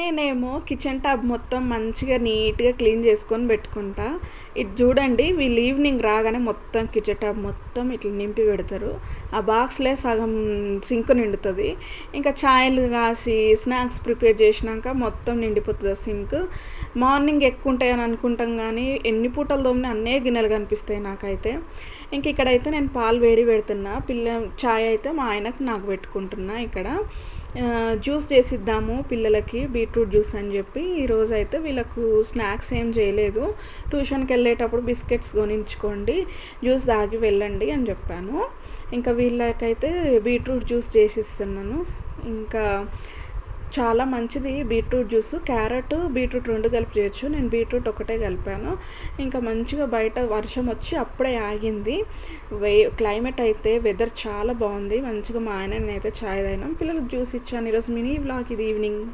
నేనేమో kitchen top మొత్తం మంచిగా నీట్గా క్లీన్ చేసుకొని పెట్టుకుంటా. ఇది చూడండి వీళ్ళు ఈవినింగ్ రాగానే మొత్తం కిచెన్ టాప్ మొత్తం ఇట్లా నింపి పెడతారు. ఆ బాక్స్లే సగం సింక్ నిండుతుంది. ఇంకా ఛాయలు కాసి స్నాక్స్ ప్రిపేర్ చేసినాక మొత్తం నిండిపోతుంది ఆ సింక్. మార్నింగ్ ఎక్కువ ఉంటాయని అనుకుంటాం కానీ ఎన్ని పూటలు తోమిన అన్నే గిన్నెలు కనిపిస్తాయి నాకైతే. ఇంక ఇక్కడైతే నేను పాలు వేడి పెడుతున్నా. పిల్ల ఛాయ్ అయితే మా ఆయనకు నాకు పెట్టుకుంటున్నా ఇక్కడ. జ్యూస్ చేసిద్దాము పిల్లలకి బీట్రూట్ జ్యూస్ అని చెప్పి ఈరోజు అయితే వీళ్ళకు స్నాక్స్ ఏం చేయలేదు. ట్యూషన్కి వెళ్ళేటప్పుడు బిస్కెట్స్ కొనించుకోండి జ్యూస్ తాగి వెళ్ళండి అని చెప్పాను. ఇంకా వీళ్ళకైతే బీట్రూట్ జ్యూస్ చేసిస్తున్నాను. ఇంకా చాలా మంచిది బీట్రూట్ జ్యూస్. క్యారెట్ బీట్రూట్ రెండు కలిపి చేయొచ్చు. నేను బీట్రూట్ ఒకటే కలిపాను. ఇంకా మంచిగా బయట వర్షం వచ్చి అప్పుడే ఆగింది. వే క్లైమేట్ అయితే వెదర్ చాలా బాగుంది. మంచిగా మా ఆయన అయితే ఛాయ్ తాగినాం. పిల్లలకు జ్యూస్ ఇచ్చాను. ఈరోజు మినీ బ్లాగ్ ఇది ఈవినింగ్.